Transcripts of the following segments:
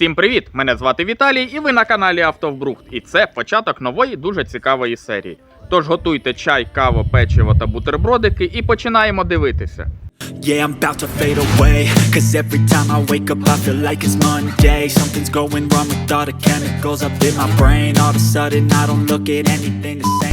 Всім привіт! Мене звати Віталій, і ви на каналі Автовбрухт. І це початок нової дуже цікавої серії. Тож готуйте чай, каву, печиво та бутербродики і починаємо дивитися. Yeah, I'm about to fade away Cause every time I wake up I feel like it's Monday Something's going wrong with all the chemicals up in my brain All of a sudden I don't look at anything the same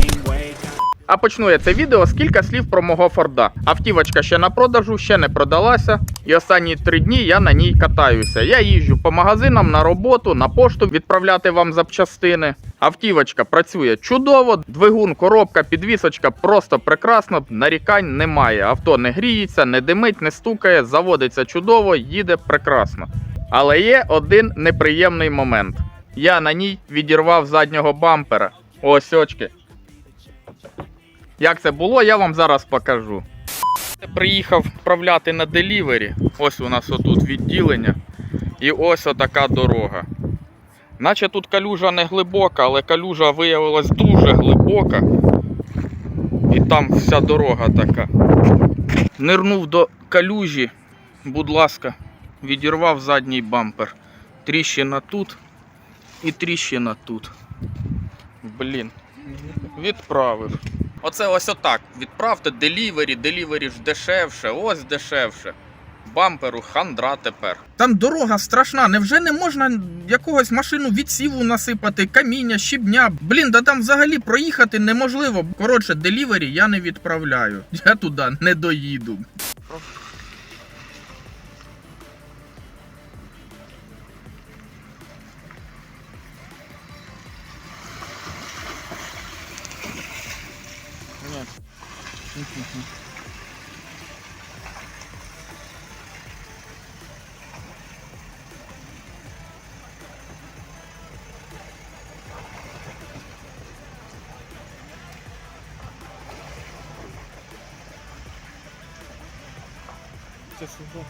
А почну я це відео з кілька слів про мого Форда. Автівочка ще на продажу, ще не продалася. І останні три дні я на ній катаюся. Я їжджу по магазинам на роботу, на пошту відправляти вам запчастини. Автівочка працює чудово, двигун, коробка, підвісочка просто прекрасно, нарікань немає. Авто не гріється, не димить, не стукає, заводиться чудово, їде прекрасно. Але є один неприємний момент. Я на ній відірвав заднього бампера. Ось очки. Як це було, я вам зараз покажу. Приїхав вправляти на делівері. Ось у нас отут відділення. І ось отака дорога. Наче тут калюжа не глибока, але калюжа виявилась дуже глибока. І там вся дорога така. Нирнув до калюжі, будь ласка, відірвав задній бампер. Тріщина тут і тріщина тут. Блін, відправив. Оце ось отак. Відправте делівері, делівері ж дешевше, ось дешевше. Бамперу хандра тепер. Там дорога страшна. Невже не можна якогось машину відсіву насипати, каміння, щібня? Блін, да там взагалі проїхати неможливо. Коротше, делівері я не відправляю. Я туди не доїду. Just for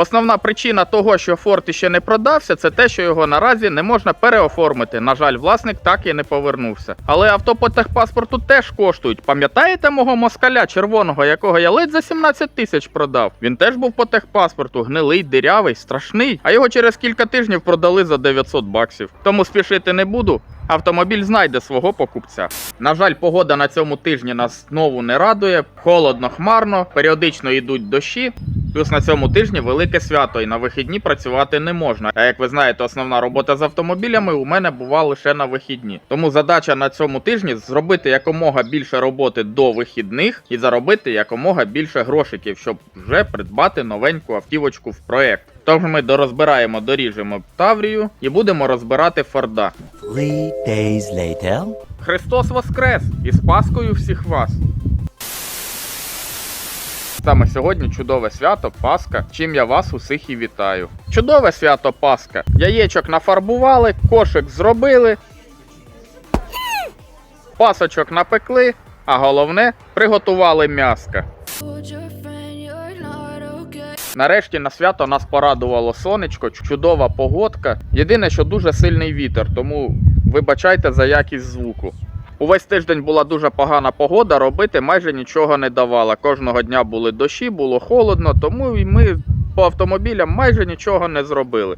Основна причина того, що Форд ще не продався, це те, що його наразі не можна переоформити. На жаль, власник так і не повернувся. Але авто по техпаспорту теж коштують. Пам'ятаєте мого москаля червоного, якого я ледь за 17 тисяч продав? Він теж був по техпаспорту, гнилий, дирявий, страшний. А його через кілька тижнів продали за 900 баксів. Тому спішити не буду. Автомобіль знайде свого покупця. На жаль, погода на цьому тижні нас знову не радує. Холодно, хмарно, періодично йдуть дощі. Плюс на цьому тижні велике свято, і на вихідні працювати не можна. А як ви знаєте, основна робота з автомобілями у мене бува лише на вихідні. Тому задача на цьому тижні зробити якомога більше роботи до вихідних і заробити якомога більше грошиків, щоб вже придбати новеньку автівочку в проект. Тож ми дорозбираємо, доріжемо Таврію і будемо розбирати Форда. Three days later. Христос Воскрес! І з Паскою всіх вас! Саме сьогодні чудове свято Пасха, чим я вас усіх і вітаю. Чудове свято Пасха. Яєчок нафарбували, кошик зробили, пасочок напекли, а головне приготували м'яска. Нарешті на свято нас порадувало сонечко, чудова погодка. Єдине, що дуже сильний вітер, тому вибачайте за якість звуку. Увесь тиждень була дуже погана погода, робити майже нічого не давала. Кожного дня були дощі, було холодно, тому і ми по автомобілям майже нічого не зробили.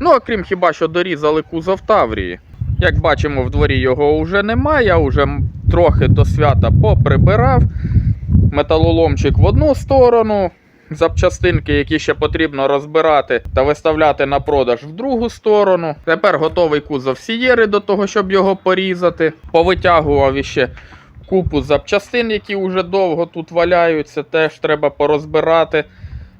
Ну, окрім хіба що дорізали кузов Таврії. Як бачимо, в дворі його вже немає, я вже трохи до свята поприбирав. Металоломчик в одну сторону, запчастинки, які ще потрібно розбирати та виставляти на продаж в другу сторону. Тепер готовий кузов сієри до того, щоб його порізати. Повитягував іще купу запчастин, які вже довго тут валяються, теж треба порозбирати,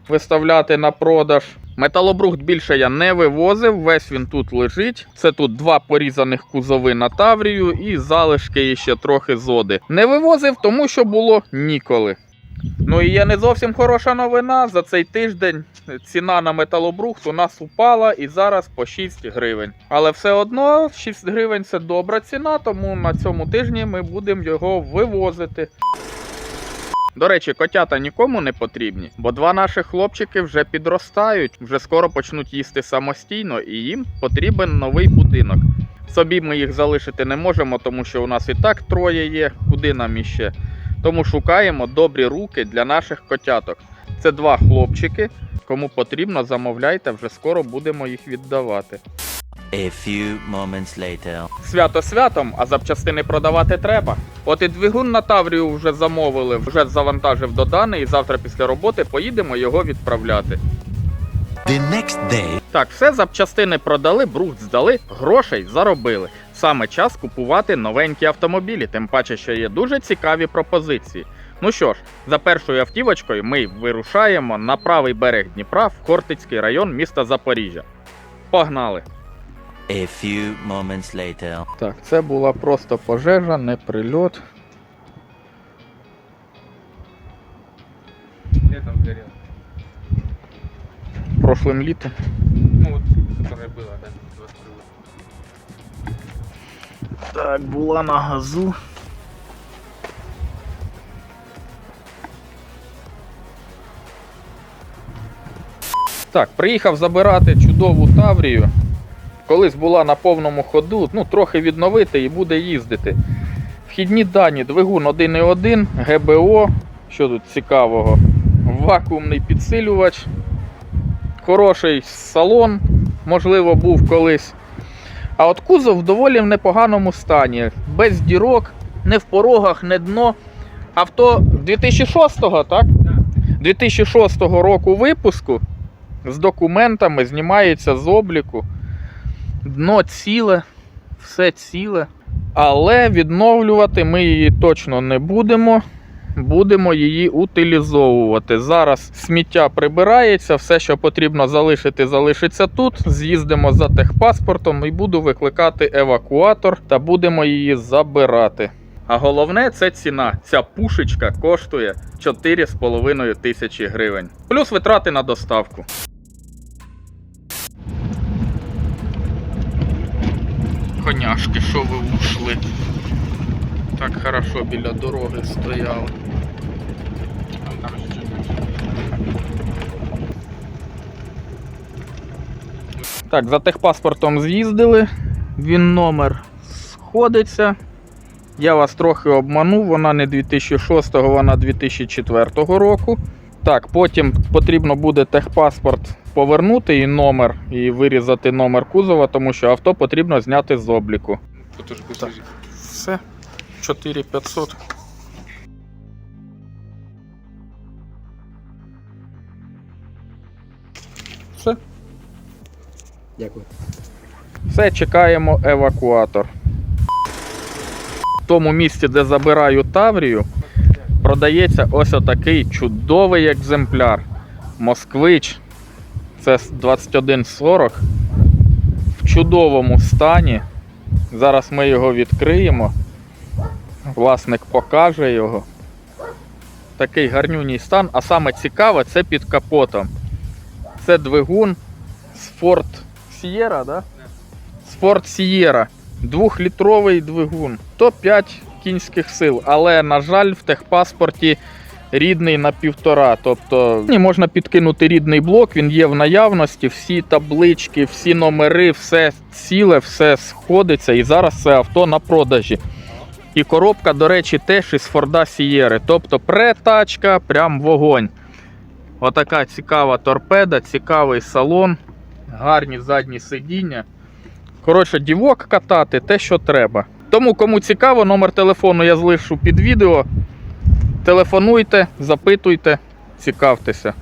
виставляти на продаж. Металобрухт більше я не вивозив, весь він тут лежить. Це тут два порізаних кузови на Таврію і залишки ще трохи зоди. Не вивозив, тому що було ніколи. Ну і є не зовсім хороша новина. За цей тиждень ціна на металобрухт у нас упала і зараз по 6 гривень. Але все одно 6 гривень це добра ціна, тому на цьому тижні ми будемо його вивозити. До речі, котята нікому не потрібні, бо два наших хлопчики вже підростають, вже скоро почнуть їсти самостійно, і їм потрібен новий будинок. Собі ми їх залишити не можемо, тому що у нас і так троє є, куди нам іще. Тому шукаємо добрі руки для наших котяток. Це два хлопчики. Кому потрібно, замовляйте, вже скоро будемо їх віддавати. A few moments later. Свято святом, а запчастини продавати треба. От і двигун на Таврію вже замовили, вже завантажив до Дани, і завтра після роботи поїдемо його відправляти. The next day. Так, все запчастини продали, брухт здали, грошей заробили. Саме час купувати новенькі автомобілі, тим паче, що є дуже цікаві пропозиції. Ну що ж, за першою автівочкою ми вирушаємо на правий берег Дніпра в Хортицький район міста Запоріжжя. Погнали! A few moments later. Так, це була просто пожежа, не прильот. Там горел? Прошлим літом. Ну вот, которое было, да, Так, була на газу. Так, приїхав забирати чудову Таврію. Колись була на повному ходу, ну трохи відновити і буде їздити. Вхідні дані, двигун 1.1, ГБО, що тут цікавого, вакуумний підсилювач, хороший салон, можливо, був колись. А от кузов в доволі в непоганому стані. Без дірок, не в порогах, не дно. Авто 2006-го, так? 2006 року випуску з документами знімається з обліку. Дно ціле, все ціле. Але відновлювати ми її точно не будемо. Будемо її утилізовувати. Зараз сміття прибирається, все, що потрібно залишити, залишиться тут. З'їздимо за техпаспортом і буду викликати евакуатор та будемо її забирати. А головне це ціна. Ця пушечка коштує 4,5 тисячі гривень. Плюс витрати на доставку. Коняшки, що ви ушли? Так хорошо біля дороги еще. Так, за техпаспортом з'їздили. Він номер сходиться. Я вас трохи обманув, вона не 2006, вона 2004 року. Так, потім потрібно буде техпаспорт повернути і номер, і вирізати номер кузова, тому що авто потрібно зняти з обліку. Тут. Все, 4500. Все. Дякую. Все, чекаємо евакуатор. В тому місці, де забираю Таврію, продається ось отакий чудовий екземпляр. Москвич. Це 2140. В чудовому стані. Зараз ми його відкриємо. Власник покаже його. Такий гарнюній стан. А саме цікаве, це під капотом. Це двигун з Ford Sierra, да? З Ford Sierra. Двохлітровий двигун. То 5 кінських сил. Але, на жаль, в техпаспорті рідний на півтора. Тобто можна підкинути рідний блок, він є в наявності, всі таблички, всі номери, все ціле, все сходиться. І зараз це авто на продажі. І коробка, до речі, теж із Форда Сієри. Тобто претачка, прям вогонь. Отака цікава торпеда, цікавий салон, гарні задні сидіння. Коротше, дівок катати те, що треба. Тому, кому цікаво, номер телефону я залишу під відео. Телефонуйте, запитуйте, цікавтеся.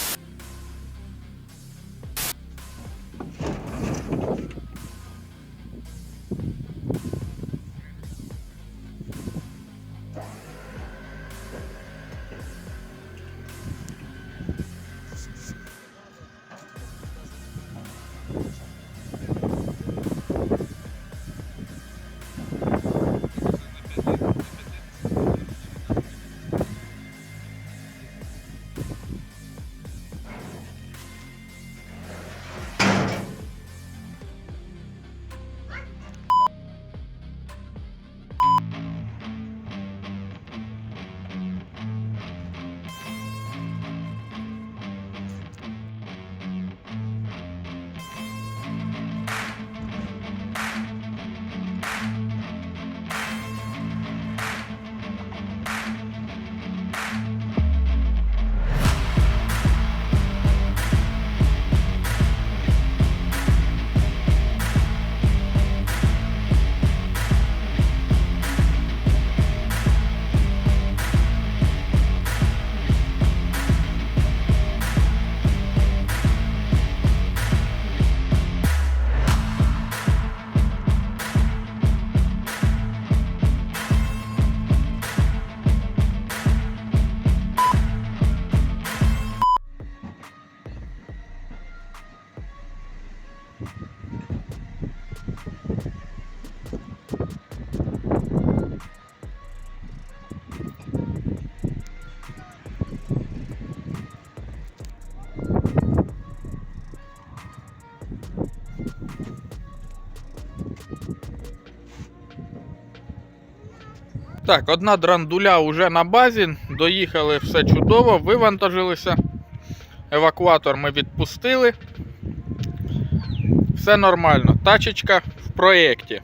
Так, одна драндуля вже на базі. Доїхали все чудово, вивантажилися. Евакуатор ми відпустили. Все нормально. Тачечка в проєкті.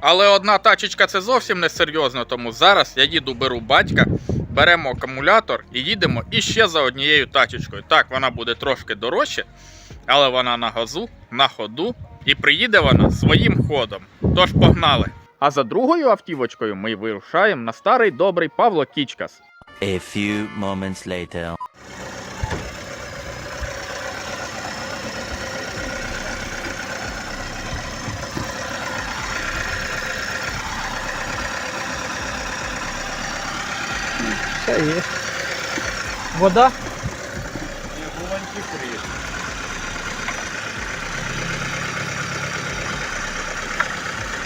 Але одна тачечка це зовсім не серйозно, тому зараз я їду, беру батька, беремо акумулятор і їдемо іще за однією тачечкою. Так, вона буде трошки дорожче, але вона на газу, на ходу, і приїде вона своїм ходом. Тож погнали. А за другою автівочкою ми вирушаємо на старий добрий Павло Кічкас. A few moments later. Вода?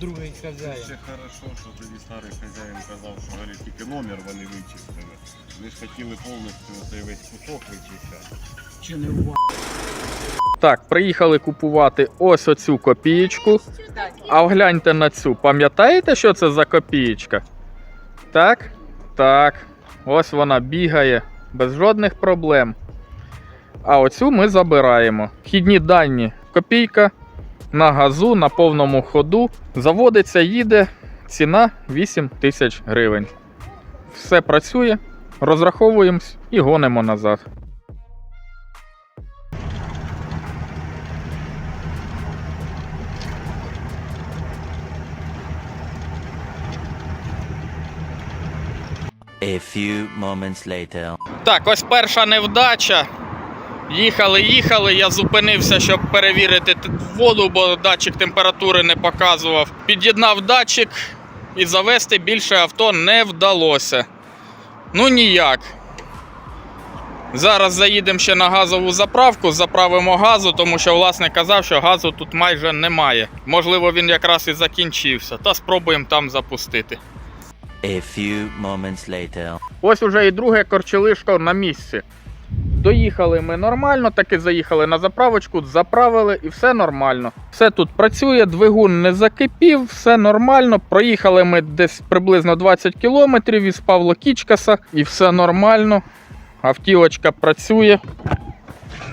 Другий хазяїн. Це хорошо, що тоді старий хазяїн казав, що говорить, тільки номер вони вичистили. Вони ж хотіли повністю цей весь кусок вичищати. Чи не в Так, приїхали купувати ось оцю копієчку. А гляньте на цю. Пам'ятаєте, що це за копієчка? Так? Так. Ось вона бігає без жодних проблем. А оцю ми забираємо. Вхідні дані копійка на газу, на повному ходу. Заводиться, їде. Ціна 8 тисяч гривень. Все працює, розраховуємось і гонимо назад. A few moments later. Так, ось перша невдача. Їхали, їхали. Я зупинився, щоб перевірити воду, бо датчик температури не показував. Під'єднав датчик і завести більше авто не вдалося. Ну ніяк. Зараз заїдемо ще на газову заправку, заправимо газу, тому що власник казав, що газу тут майже немає. Можливо, він якраз і закінчився. Та спробуємо там запустити. A few moments later. Ось уже і друге корчелишко на місці. Доїхали ми нормально, таки заїхали на заправочку, заправили і все нормально. Все тут працює, двигун не закипів, все нормально. Проїхали ми десь приблизно 20 кілометрів із Павло Кічкаса і все нормально. Автівочка працює.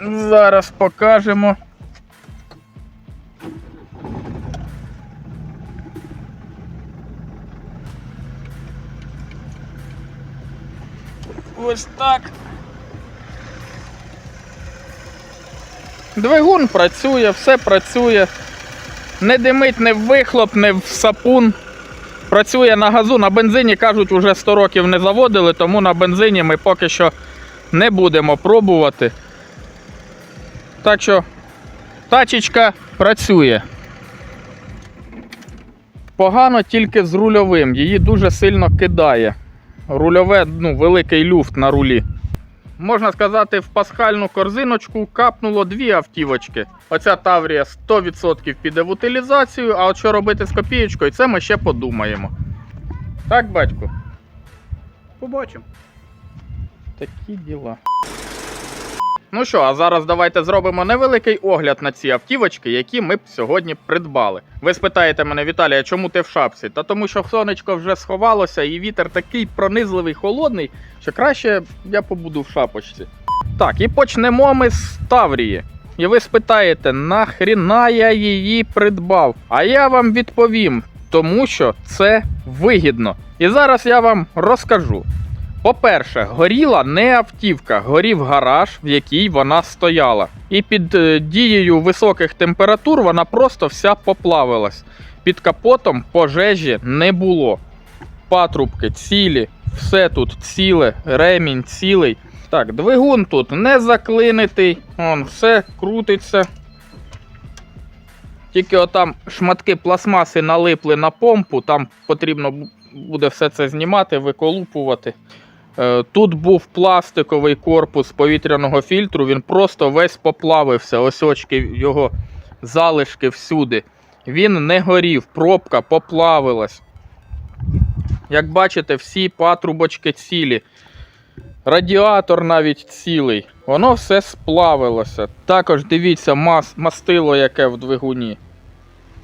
Зараз покажемо. Ось так. Двигун працює, все працює. Не димить не в вихлоп, не в сапун. Працює на газу. На бензині кажуть, вже 100 років не заводили, тому на бензині ми поки що не будемо пробувати. Так що тачечка працює. Погано тільки з рульовим. Її дуже сильно кидає. Рульове, ну, великий люфт на рулі. Можна сказати, в пасхальну корзиночку капнуло дві автівочки. Оця Таврія 100% піде в утилізацію, а от що робити з копієчкою, це ми ще подумаємо. Так, батько? Побачимо. Такі діла. Ну що, а зараз давайте зробимо невеликий огляд на ці автівочки, які ми б сьогодні придбали. Ви спитаєте мене, Віталія, чому ти в шапці? Та тому що сонечко вже сховалося, і вітер такий пронизливий, холодний, що краще я побуду в шапочці. Так, і почнемо ми з Таврії. І ви спитаєте, нахріна я її придбав? А я вам відповім, тому що це вигідно. І зараз я вам розкажу. По-перше, горіла не автівка, горів гараж, в якій вона стояла. І під е, дією високих температур вона просто вся поплавилась. Під капотом пожежі не було. Патрубки цілі, все тут ціле, ремінь цілий. Так, двигун тут не заклинитий, Вон, все крутиться. Тільки отам шматки пластмаси налипли на помпу, там потрібно буде все це знімати, виколупувати. Е, Тут був пластиковий корпус повітряного фільтру, він просто весь поплавився, ось очки його залишки всюди. Він не горів, пробка поплавилась. Як бачите, всі патрубочки цілі. Радіатор навіть цілий. Воно все сплавилося. Також дивіться, мас, мастило яке в двигуні.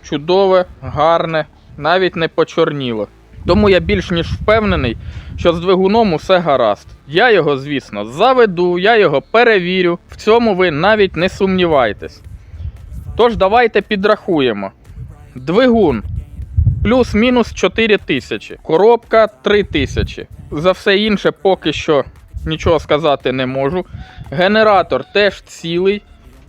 Чудове, гарне, навіть не почорніло. Тому я більш ніж впевнений, що з двигуном усе гаразд. Я його, звісно, заведу, я його перевірю. В цьому ви навіть не сумнівайтесь. Тож давайте підрахуємо. Двигун плюс-мінус 4 тисячі. Коробка 3 тисячі. За все інше поки що нічого сказати не можу. Генератор теж цілий.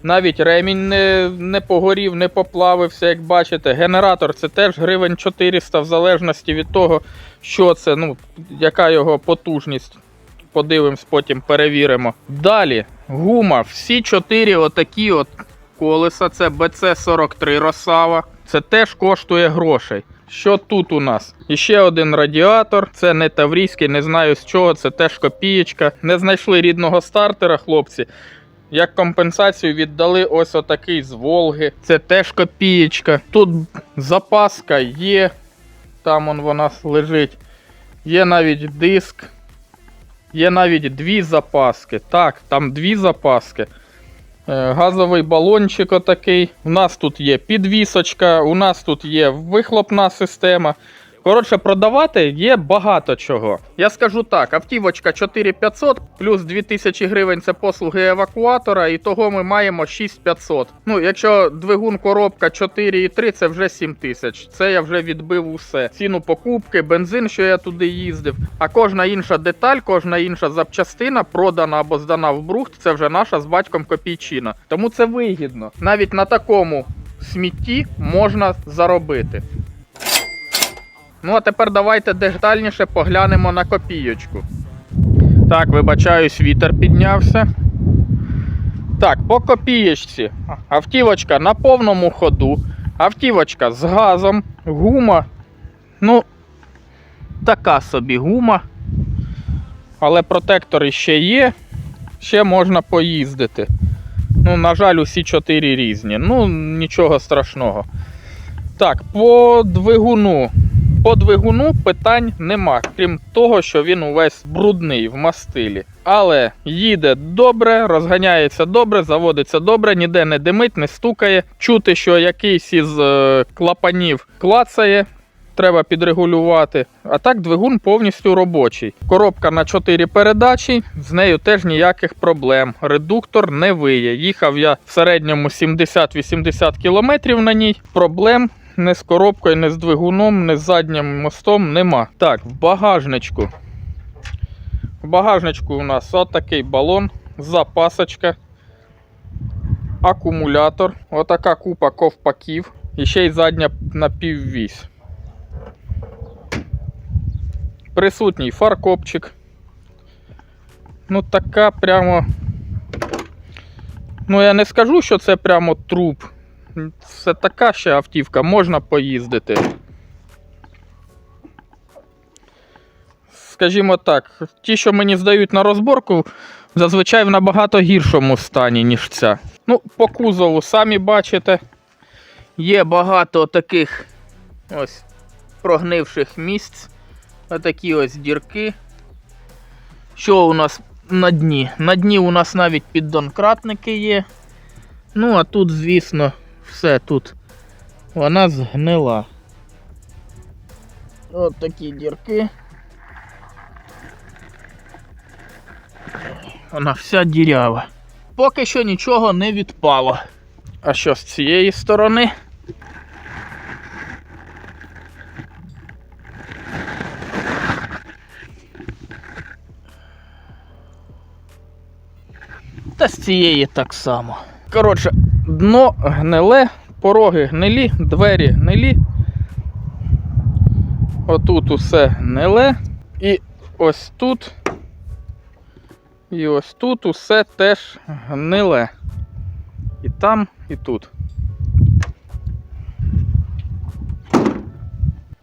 Навіть ремінь не, не погорів, не поплавився, як бачите. Генератор це теж гривень 400 в залежності від того, що це, ну, яка його потужність. Подивимось, потім перевіримо. Далі, гума. Всі чотири отакі от колеса. Це BC43 Росава. Це теж коштує грошей. Що тут у нас? Іще один радіатор. Це не таврійський, не знаю з чого, це теж копієчка. Не знайшли рідного стартера, хлопці. Як компенсацію віддали ось отакий з Волги. Це теж копієчка. Тут запаска є. Там он вона лежить. Є навіть диск. Є навіть дві запаски. Так, там дві запаски. Е, Газовий балончик отакий. У нас тут є підвісочка, у нас тут є вихлопна система. Коротше, продавати є багато чого. Я скажу так: автівочка 4500 плюс 2000 гривень це послуги евакуатора, і того ми маємо 6500. Ну, якщо двигун коробка 4,3, це вже 7000. Це я вже відбив усе. Ціну покупки, бензин, що я туди їздив. А кожна інша деталь, кожна інша запчастина, продана або здана в брухт, це вже наша з батьком копійчина. Тому це вигідно. Навіть на такому смітті можна заробити. Ну, а тепер давайте детальніше поглянемо на копійочку. Так, вибачаюсь, вітер піднявся. Так, по копієчці. Автівочка на повному ходу. Автівочка з газом, гума. Ну, така собі гума. Але протектори ще є. Ще можна поїздити. Ну, на жаль, усі чотири різні. Ну, нічого страшного. Так, по двигуну. По двигуну питань нема, крім того, що він увесь брудний в мастилі. Але їде добре, розганяється добре, заводиться добре, ніде не димить, не стукає. Чути, що якийсь із е, клапанів клацає, треба підрегулювати. А так двигун повністю робочий. Коробка на 4 передачі, з нею теж ніяких проблем. Редуктор не виє. Їхав я в середньому 70-80 км на ній. Проблем не з коробкою, не з двигуном, не з заднім мостом нема. Так, в багажничку. В багажничку у нас отакий балон, запасочка, акумулятор, отака купа ковпаків і ще й задня напіввісь. Присутній фаркопчик. Ну, така прямо. Ну, я не скажу, що це прямо труп. Це така ще автівка, можна поїздити. Скажімо так, ті, що мені здають на розборку, зазвичай в набагато гіршому стані, ніж ця. Ну, по кузову, самі бачите, є багато таких ось прогнивших місць. Отакі ось дірки. Що у нас на дні? На дні у нас навіть піддонкратники є. Ну, а тут, звісно, все тут. Вона згнила. От такі дірки. Вона вся дірява. Поки що нічого не відпало. А що з цієї сторони? Та з цієї так само. Коротше, дно гниле, пороги гнилі, двері гнилі. Отут усе гниле. І ось тут. І ось тут усе теж гниле. І там, і тут.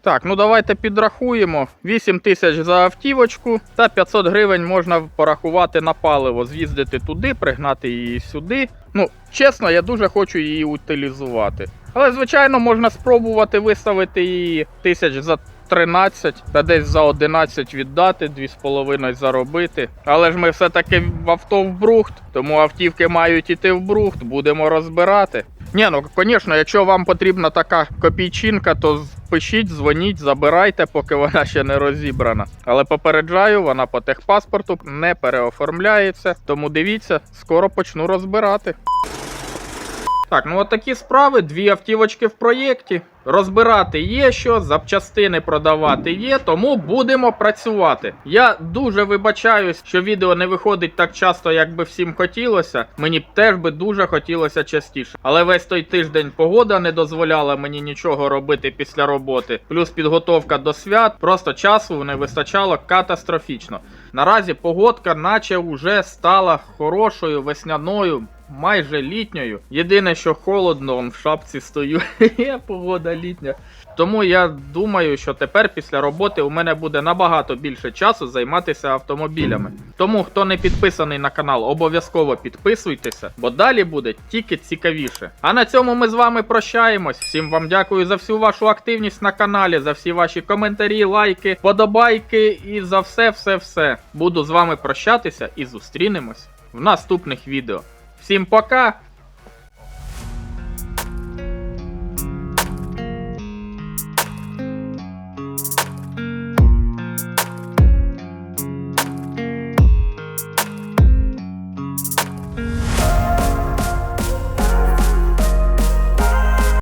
Так, ну давайте підрахуємо. 8 тисяч за автівочку та 500 гривень можна порахувати на паливо, з'їздити туди, пригнати її сюди. Ну, чесно, я дуже хочу її утилізувати. Але, звичайно, можна спробувати виставити її тисяч за 13 та десь за 11 віддати, 2,5 заробити. Але ж ми все-таки в авто в брухт, тому автівки мають іти в брухт, будемо розбирати. Ні, ну звісно, якщо вам потрібна така копійчинка, то пишіть, дзвоніть, забирайте, поки вона ще не розібрана. Але попереджаю, вона по техпаспорту не переоформляється. Тому дивіться, скоро почну розбирати. Так, ну от такі справи, дві автівочки в проєкті. Розбирати є що, запчастини продавати є, тому будемо працювати. Я дуже вибачаюсь, що відео не виходить так часто, як би всім хотілося. Мені б теж би дуже хотілося частіше. Але весь той тиждень погода не дозволяла мені нічого робити після роботи. Плюс підготовка до свят, просто часу не вистачало катастрофічно. Наразі погодка, наче вже стала хорошою весняною. Майже літньою. Єдине, що холодно, он в шапці стою. Хе, Погода літня. Тому я думаю, що тепер після роботи у мене буде набагато більше часу займатися автомобілями. Тому, хто не підписаний на канал, обов'язково підписуйтеся, бо далі буде тільки цікавіше. А на цьому ми з вами прощаємось. Всім вам дякую за всю вашу активність на каналі, за всі ваші коментарі, лайки, подобайки і за все, все, все. Буду з вами прощатися і зустрінемось в наступних відео. se empocar.